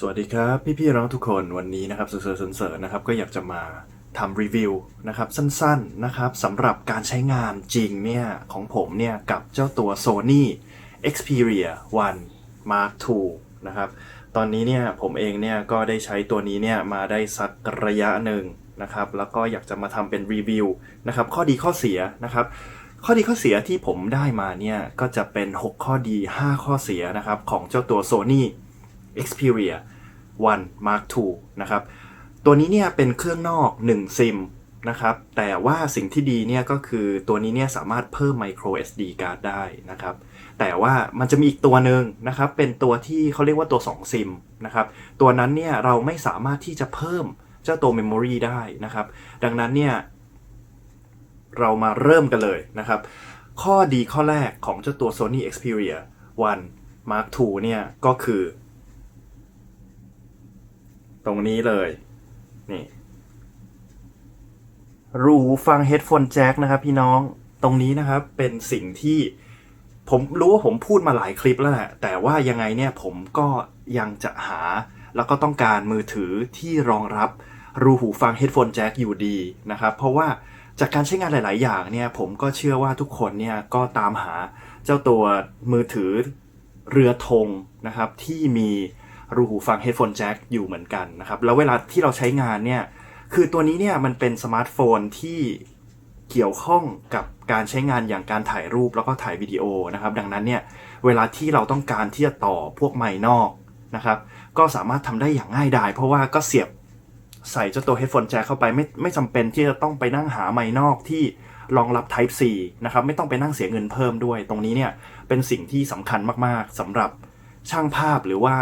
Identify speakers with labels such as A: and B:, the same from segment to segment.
A: สวัสดีครับพี่ๆน้องทุกคนวันนี้นะครับเสือเสริญนะครับก็อยากจะมาทำรีวิวนะครับสั้นๆนะครับสำหรับการใช้งานจริงเนี่ยของผมเนี่ยกับเจ้าตัว Sony Xperia 1 Mark II นะครับตอนนี้เนี่ยผมเองเนี่ยก็ได้ใช้ตัวนี้เนี่ยมาได้สักระยะหนึ่งนะครับแล้วก็อยากจะมาทำเป็นรีวิวนะครับข้อดีข้อเสียนะครับข้อดีข้อเสียที่ผมได้มาเนี่ยก็จะเป็น 6 ข้อดี 5 ข้อเสียนะครับของเจ้าตัว Sony Xperia 1 Mark II นะครับ ตัวนี้เนี่ยเป็นเครื่องนอก 1 ซิมนะครับ แต่ว่าสิ่งที่ดีเนี่ยก็คือตัวนี้เนี่ยสามารถเพิ่ม micro SD card ได้นะครับ แต่ว่ามันจะมีอีกตัวหนึ่งนะครับ เป็นตัวที่เขาเรียกว่าตัว 2 ซิมนะครับ ตัวนั้นเนี่ยเราไม่สามารถที่จะเพิ่มเจ้าตัว memory ได้นะครับ ดังนั้นเนี่ยเรามาเริ่มกันเลยนะครับ ข้อดีข้อแรกของเจ้าตัว Sony Xperia 1 Mark II เนี่ยก็คือ ตรงนี้เลย นี่รูหูฟัง headphone jack นะครับ พี่น้องตรงนี้นะครับเป็นสิ่งที่ผมรู้ว่าผมพูดมาหลายคลิปแล้วแหละแต่ว่ายังไงเนี่ยผมก็ยังจะหา แล้วก็ต้องการมือถือที่รองรับรูหูฟัง headphone jack อยู่ดีนะครับ เพราะว่าจากการใช้งานหลาย ๆ อย่างเนี่ย ผมก็เชื่อว่าทุกคนเนี่ยก็ตามหาเจ้าตัวมือถือเรือธงนะครับที่มี รูหูฟัง headphone jack อยู่เหมือนกันนะครับ แล้วเวลาที่เราใช้งานเนี่ย คือตัวนี้เนี่ยมันเป็นสมาร์ทโฟนที่เกี่ยวข้องกับการใช้งานอย่างการถ่ายรูปแล้วก็ถ่ายวิดีโอนะครับ ดังนั้นเนี่ย เวลาที่เราต้องการที่จะต่อพวกไมค์นอกนะครับ ก็สามารถทำได้อย่างง่ายดาย เพราะว่าก็เสียบใส่เจ้าตัว headphone jack เข้าไปไม่ไม่จำเป็นที่จะต้องไปนั่งหาไมค์นอกที่รองรับ Type C นะครับ ไม่ต้องไปนั่งเสียเงินเพิ่มด้วย ตรงนี้เนี่ยเป็นสิ่งที่สำคัญมากๆสำหรับช่างภาพหรือว่า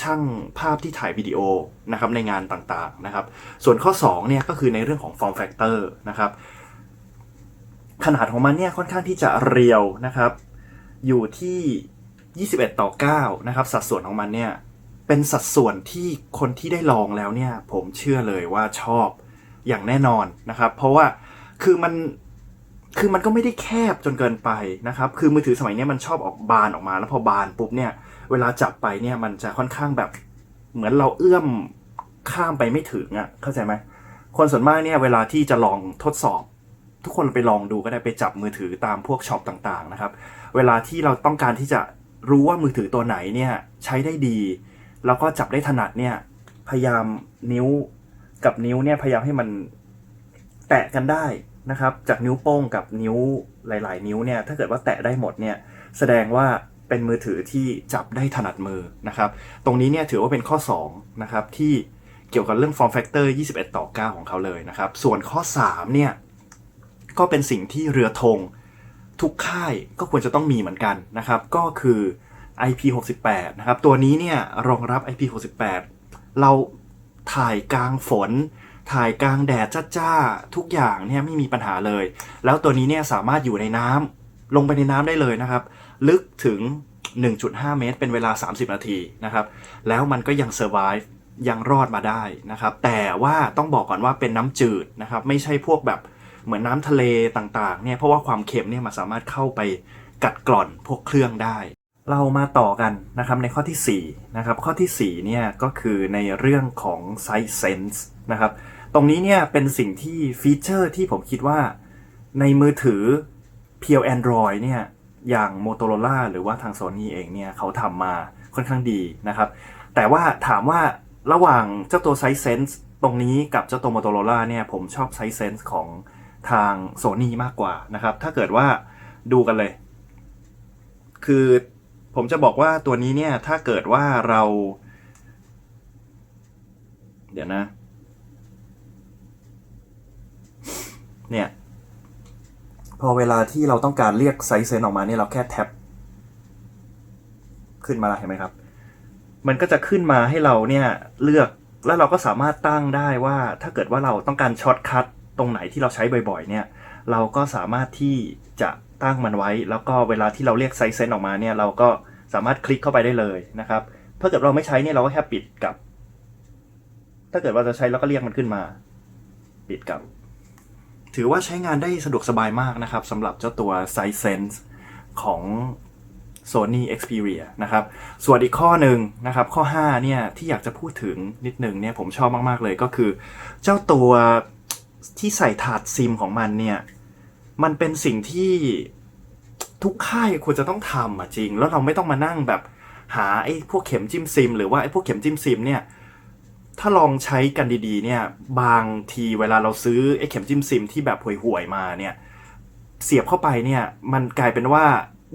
A: ช่างภาพที่ถ่ายวิดีโอนะครับในงานต่างๆนะครับ ส่วนข้อ2เนี่ยก็คือในเรื่องของ form factor นะครับ ขนาดของมันเนี่ยค่อนข้างที่จะเรียวนะครับ อยู่ที่ 21 ต่อ 9 นะครับ สัดส่วนของมันเนี่ยเป็นสัดส่วนที่คนที่ได้ลองแล้วเนี่ยผมเชื่อเลยว่าชอบอย่างแน่นอนนะครับ เพราะว่าคือมันคือมันก็ไม่ได้แคบจนเกินไปนะครับ คือมือถือสมัยนี้มันชอบออกบานออกมา แล้วพอบานปุ๊บเนี่ย เวลาจับไปเนี่ยมันจะค่อนข้างแบบ เหมือนเราเอื้อมข้ามไปไม่ถึงอะ่ะเข้าใจไหมคนส่วนมากเนี่ยเวลาที่จะลองทดสอบ ทุกคนไปลองดูก็ได้ไปจับมือถือตามพวกช็อปต่างๆนะครับ เวลาที่เราต้องการที่จะรู้ว่ามือถือตัวไหนเนี่ยใช้ได้ดี แล้วก็จับได้ถนัดเนี่ยพยายามนิ้วกับนิ้วเนี่ยพยายามให้มันแตะกันได้นะครับ จากนิ้วโป้งกับนิ้วหลาย ๆ นิ้วเนี่ยถ้าเกิดว่าแตะได้หมดเนี่ยแสดงว่า เป็นมือถือที่จับได้ถนัดมือนะครับ ตรงนี้เนี่ยถือว่าเป็นข้อ2นะครับที่เกี่ยวกับเรื่อง form factor 21 ต่อ 9 ของเขาเลยนะครับ ส่วนข้อ3เนี่ยก็เป็นสิ่งที่เรือธงทุกค่ายก็ควรจะต้องมีเหมือนกันนะครับ ก็คือ IP68 นะครับ ตัวนี้เนี่ยรองรับ IP68 เราถ่ายกลางฝน ถ่ายกลางแดดจ้าๆ ทุกอย่างเนี่ยไม่มีปัญหาเลย แล้วตัวนี้เนี่ยสามารถอยู่ในน้ำ ลงไปในน้ำได้เลยนะครับ ลึกถึง 1.5 เมตร เป็นเวลา 30 นาทีนะครับ แล้วมันก็ยัง survive ยังรอดมาได้นะครับ แต่ว่าต้องบอกก่อนว่าเป็นน้ำจืดนะครับ ไม่ใช่พวกแบบเหมือนน้ำทะเลต่างๆ เนี่ย เพราะว่าความเค็มเนี่ยมันสามารถเข้าไปกัดกร่อนพวกเครื่องได้ เรามาต่อกันนะครับในข้อที่4นะครับ ข้อที่4เนี่ยก็คือในเรื่องของ Size Sense นะครับ ตรงนี้เนี่ยเป็นสิ่งที่ฟีเจอร์ที่ผมคิดว่าในมือถือ เพียว Android เนี่ยอย่าง Motorola หรือว่าทาง Sony เองเนี่ยเขาทำมาค่อนข้างดีนะครับ แต่ว่าถามว่าระหว่างเจ้าตัว Size Sense ตรงนี้กับเจ้าตัว Motorola เนี่ยผมชอบ Size Sense ของทาง Sony มากกว่านะครับ ถ้าเกิดว่าดูกันเลย คือผมจะบอกว่าตัวนี้เนี่ยถ้าเกิดว่าเรา เดี๋ยวนะ เนี่ย อเวลาที่เราต้องการเรียกไซส์เซนออกมาเนี่ยเราแค่แท็บขึ้นมาแล้วเห็นไหมครับ มันก็จะขึ้นมาให้เราเนี่ยเลือกแล้วเราก็สามารถตั้งได้ว่าถ้าเกิดว่าเราต้องการช็อตคัทตรงไหนที่เราใช้บ่อยๆ เนี่ยเราก็สามารถที่จะตั้งมันไว้ แล้วก็เวลาที่เราเรียกไซส์เซนออกมาเนี่ยเราก็สามารถคลิกเข้าไปได้เลยนะครับ ถ้าเกิดเราไม่ใช้เนี่ยเราก็แค่ปิดกับ ถ้าเกิดว่าจะใช้เราก็เรียกมันขึ้นมา ปิดกับ ถือว่าใช้งานได้สะดวกสบายมากนะครับสำหรับเจ้าตัว Size Sense ของ Sony Xperia นะครับ ส่วนอีกข้อหนึ่งนะครับ ข้อ 5 เนี่ย ที่อยากจะพูดถึงนิดหนึ่งเนี่ย ผมชอบมาก ๆ เลยก็คือ เจ้าตัวที่ใส่ถาดซิมของมันเนี่ย มันเป็นสิ่งที่ทุกค่ายควรจะต้องทำอะจริง แล้วเราไม่ต้องมานั่งแบบหาไอ้พวกเข็มจิ้มซิม หรือว่าไอ้พวกเข็มจิ้มซิมเนี่ย ถ้าลองใช้กันดีๆเนี่ยบางทีเวลาเราซื้อไอ้เข็มจิ้มซิมที่แบบห่วยๆมาเนี่ยเสียบเข้าไปเนี่ยมันกลายเป็นว่า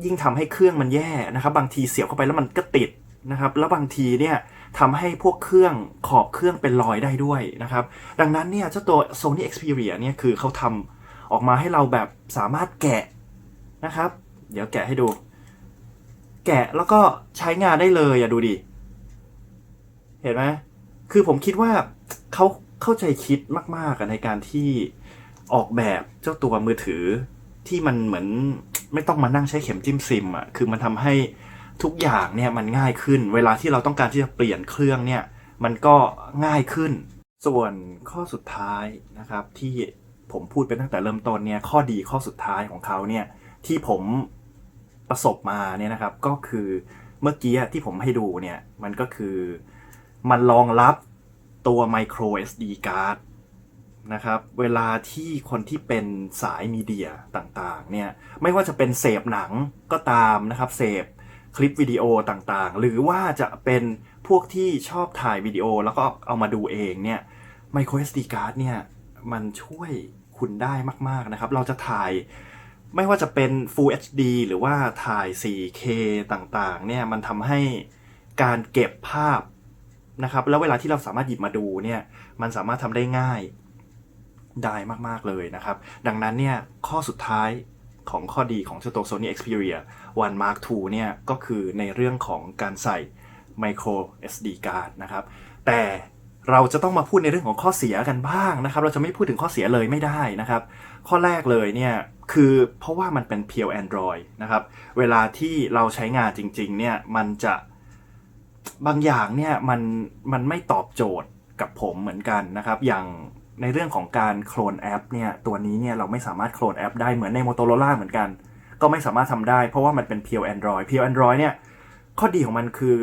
A: ยิ่งทำให้เครื่องมันแย่นะครับ บางทีเสียบเข้าไปแล้วมันก็ติดนะครับ แล้วบางทีเนี่ยทำให้พวกเครื่องขอบเครื่องเป็นรอยได้ด้วยนะครับ ดังนั้นเนี่ยเจ้าตัว Sony Xperia เนี่ยคือเขาทำออกมาให้เราแบบสามารถแกะนะครับ เดี๋ยวแกะให้ดู แกะแล้วก็ใช้งานได้เลยอะดูดิ เห็นไหม คือผมคิดว่าเขาเข้าใจคิดมากๆในการที่ออกแบบเจ้าตัวมือถือที่มันเหมือนไม่ต้องมานั่งใช้เข็มจิ้มซิมอะคือมันทำให้ทุกอย่างเนี่ยมันง่ายขึ้น เวลาที่เราต้องการที่จะเปลี่ยนเครื่องเนี่ย มันก็ง่ายขึ้น ส่วนข้อสุดท้ายนะครับ ที่ผมพูดไปตั้งแต่เริ่มต้นเนี่ยข้อดีข้อสุดท้ายของเขาเนี่ยที่ผมประสบมาเนี่ยนะครับก็คือเมื่อกี้ที่ผมให้ดูเนี่ยมันก็คือ มันรองรับตัว micro SD card นะครับ เวลาที่คนที่เป็นสายมีเดียต่างๆ เนี่ย ไม่ว่าจะเป็นเสพหนังก็ตามนะครับ เสพคลิปวิดีโอต่างๆ หรือว่าจะเป็นพวกที่ชอบถ่ายวิดีโอแล้วก็เอามาดูเองเนี่ย micro SD card เนี่ย มันช่วยคุณได้มาก ๆ นะครับ เราจะถ่ายไม่ว่าจะเป็น Full HD หรือว่าถ่าย 4K ต่างๆ เนี่ย มันทำให้การเก็บภาพ นะครับ แล้วเวลาที่เราสามารถหยิบมาดูเนี่ยมันสามารถทำได้ง่ายได้มากๆเลยนะครับ ดังนั้นเนี่ยข้อสุดท้ายของข้อดีของเจ้าตัว Sony Xperia 1 Mark II เนี่ยก็คือในเรื่องของการใส่ micro SD card นะครับ แต่เราจะต้องมาพูดในเรื่องของข้อเสียกันบ้างนะครับ เราจะไม่พูดถึงข้อเสียเลยไม่ได้นะครับ ข้อแรกเลยเนี่ยคือเพราะว่ามันเป็นเพียว Android นะครับ เวลาที่เราใช้งานจริงๆเนี่ยมันจะ บางอย่างเนี่ยมันมันไม่ตอบโจทย์กับผมเหมือนกันนะครับ อย่างในเรื่องของการโคลนแอปเนี่ยตัวนี้เนี่ยเราไม่สามารถโคลนแอปได้เหมือนใน Motorola เหมือนกัน ก็ไม่สามารถทำได้เพราะว่ามันเป็นเพียว Android เพียว Android เนี่ยข้อดีของมันคือ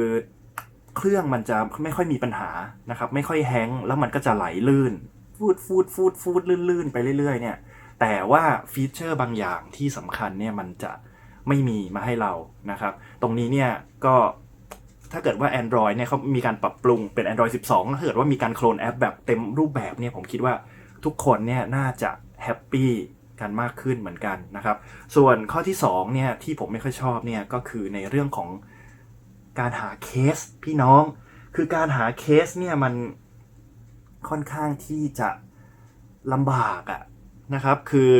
A: เครื่องมันจะไม่ค่อยมีปัญหานะครับ ไม่ค่อยแฮงแล้วมันก็จะไหลลื่น ฟูดฟูดฟูดฟูดลื่นๆ ไปเรื่อย ๆ เนี่ย แต่ว่าฟีเจอร์บางอย่างที่สำคัญเนี่ยมันจะไม่มีมาให้เรานะครับ ตรงนี้เนี่ยก็ ถ้าเกิดว่า Android เนี่ยเขามีการปรับปรุงเป็น Android 12 ถ้าเกิดว่ามีการโคลนแอปแบบเต็มรูปแบบเนี่ยผมคิดว่าทุกคนเนี่ยน่าจะแฮปปี้กันมากขึ้นเหมือนกันนะครับ ส่วนข้อที่2เนี่ยที่ผมไม่ค่อยชอบเนี่ยก็คือในเรื่องของการหาเคสพี่น้อง คือการหาเคสเนี่ยมันค่อนข้างที่จะลำบากอะนะครับ คือ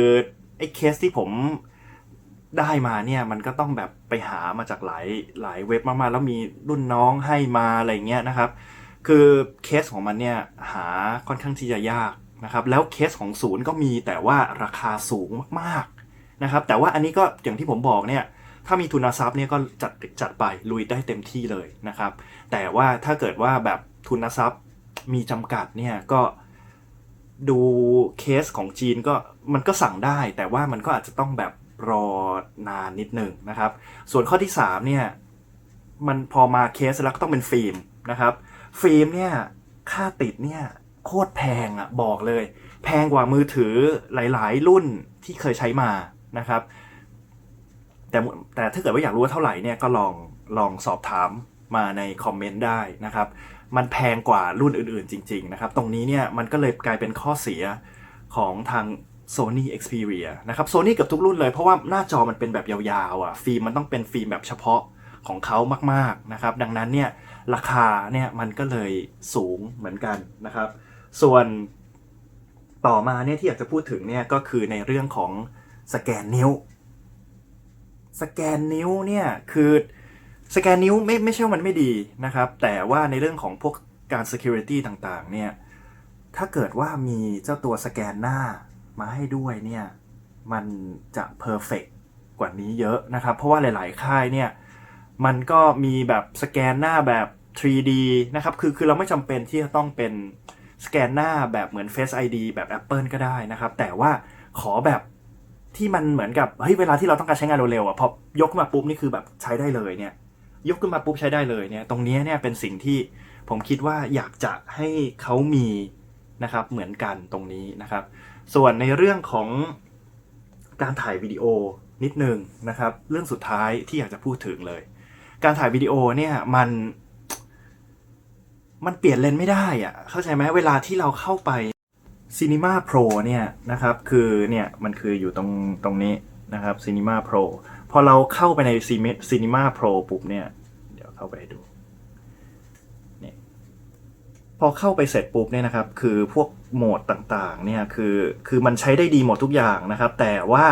A: ไอ้เคสที่ผมได้มาเนี่ยมันก็ต้องแบบ ไปหามาจากหลายหลายเว็บมากๆ แล้วมีรุ่นน้องให้มาอะไรเงี้ยนะครับ คือเคสของมันเนี่ยหาค่อนข้างที่จะยากนะครับ แล้วเคสของศูนย์ก็มีแต่ว่าราคาสูงมากๆนะครับ แต่ว่าอันนี้ก็อย่างที่ผมบอกเนี่ยถ้ามีทุนทรัพย์เนี่ยก็จัดจัดไปลุยได้เต็มที่เลยนะครับ แต่ว่าถ้าเกิดว่าแบบทุนทรัพย์มีจำกัดเนี่ยก็ดูเคสของจีนก็มันก็สั่งได้ แต่ว่ามันก็อาจจะต้องแบบ รอนานนิดหนึ่งนะครับ ส่วนข้อที่3เนี่ยมันพอมาเคสแล้วก็ต้องเป็นฟิล์มนะครับ ฟิล์มเนี่ยค่าติดเนี่ยโคตรแพงอะ่ะบอกเลย แพงกว่ามือถือหลาย ๆ รุ่นที่เคยใช้มานะครับ แต่แต่ถ้าเกิดว่าอยากรู้ว่าเท่าไหร่เนี่ยก็ลองลองสอบถามมาในคอมเมนต์ได้นะครับ มันแพงกว่ารุ่นอื่นๆจริง ๆ นะครับ ตรงนี้เนี่ยมันก็เลยกลายเป็นข้อเสียของทาง Sony Xperia นะครับ Sony เกับทุกรุ่นเลยเพราะว่าหน้าจอมันเป็นแบบยาวๆอะฟิล์มมันต้องเป็นฟิล์มแบบเฉพาะของเขามากๆนะครับ ดังนั้นเนี่ยราคาเนี่ยมันก็เลยสูงเหมือนกันนะครับ ส่วนต่อมาเนี่ยที่อยากจะพูดถึงเนี่ยก็คือในเรื่องของสแกนนิ้ว สแกนนิ้วเนี่ยคือสแกนนิ้วไม่ไม่ใช่ว่ามันไม่ดีนะครับ แต่ว่าในเรื่องของพวกการ security ต่างๆเนี่ยถ้าเกิดว่ามีเจ้าตัวสแกนหน้า มาให้ด้วยเนี่ยมันจะ perfect กกว่านี้เยอะนะครับ เพราะว่าหลาย ๆ ค่ายเนี่ยมันก็มีแบบสแกนหน้าแบบ 3D นะครับ คือคือเราไม่จำเป็นที่จะต้องเป็นสแกนหน้าแบบเหมือน Face ID แบบ Apple ก็ได้นะครับ แต่ว่าขอแบบที่มันเหมือนกับเฮ้ยเวลาที่เราต้องการใช้งานเร็วๆอะพอยกขึ้นมาปุ๊บนี่คือแบบใช้ได้เลยเนี่ย ยกขึ้นมาปุ๊บใช้ได้เลยเนี่ย ตรงนี้เนี่ยเป็นสิ่งที่ผมคิดว่าอยากจะให้เขามีนะครับเหมือนกันตรงนี้นะครับ ส่วนในเรื่องของการถ่ายวิดีโอนิดนึงนะครับ เรื่องสุดท้ายที่อยากจะพูดถึงเลย การถ่ายวิดีโอเนี่ยมันมันเปลี่ยนเลนส์ไม่ได้อะเข้าใจไหมเวลาที่เราเข้าไป Cinema Pro เนี่ยนะครับ คือเนี่ยมันคืออยู่ตรงตรงนี้นะครับ Cinema Pro พอเราเข้าไปใน Cine- Cinema Pro ปุ๊บเนี่ย เดี๋ยวเข้าไปดู พอเข้าไปเสร็จปุ๊บเนี่ยนะครับ คือพวกโหมดต่างๆเนี่ยคือคือมันใช้ได้ดีหมดทุกอย่างนะครับ แต่ว่า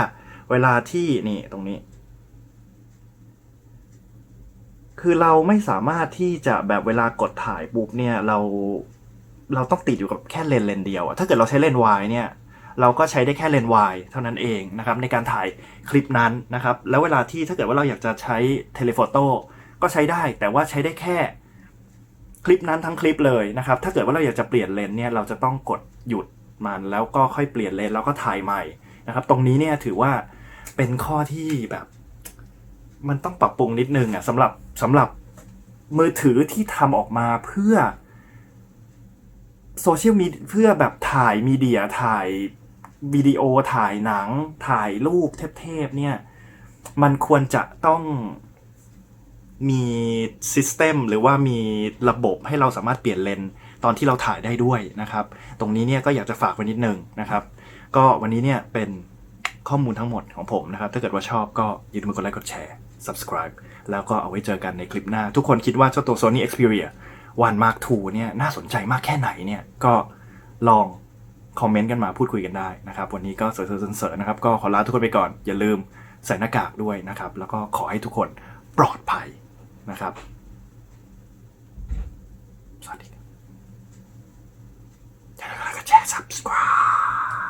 A: เวลาที่นี่ตรงนี้ คือเราไม่สามารถที่จะแบบเวลากดถ่ายปุ๊บเนี่ยเราเราต้องติดอยู่กับแค่เลนเลนเดียวถ้าเกิดเราใช้เลนวายเนี่ยเราก็ใช้ได้แค่เลนวายเท่านั้นเองนะครับในการถ่ายคลิปนั้นนะครับ แล้วเวลาที่ถ้าเกิดว่าเราอยากจะใช้เทเลโฟโต้ก็ใช้ได้แต่ว่าใช้ได้แค่ คลิปนั้นทั้งคลิปเลยนะครับ ถ้าเกิดว่าเราอยากจะเปลี่ยนเลนส์เนี่ยเราจะต้องกดหยุดมันแล้วก็ค่อยเปลี่ยนเลนส์แล้วก็ถ่ายใหม่นะครับ ตรงนี้เนี่ยถือว่าเป็นข้อที่แบบ มันต้องปรับปรุงนิดนึงอะสำหรับสำหรับมือถือที่ทำออกมาเพื่อโซเชียลมีเพื่อแบบถ่ายมีเดียถ่ายวิดีโอถ่ายหนัง ถ่ายรูปเทพๆเนี่ย มันควรจะต้อง มีซิสเต็มหรือว่ามีระบบให้เราสามารถเปลี่ยนเลนส์ตอนที่เราถ่ายได้ด้วยนะครับ ตรงนี้เนี่ยก็อยากจะฝากไว้นิดนึงนะครับ ก็วันนี้เนี่ยเป็นข้อมูลทั้งหมดของผมนะครับ ถ้าเกิดว่าชอบก็อย่าลืมกดไลค์กดแชร์ subscribe แล้วก็เอาไว้เจอกันในคลิปหน้า ทุกคนคิดว่าเจ้าตัว Sony Xperia One Mark II เนี่ยน่าสนใจมากแค่ไหนเนี่ยก็ลองคอมเมนต์กันมาพูดคุยกันได้นะครับ วันนี้ก็เสริมๆเสริมๆนะครับ ก็ขอลาทุกคนไปก่อน อย่าลืมใส่หน้ากากด้วยนะครับ แล้วก็ขอให้ทุกคนปลอดภัย นะครับสวัสดีอย่าลืมกดแชร์ subscribe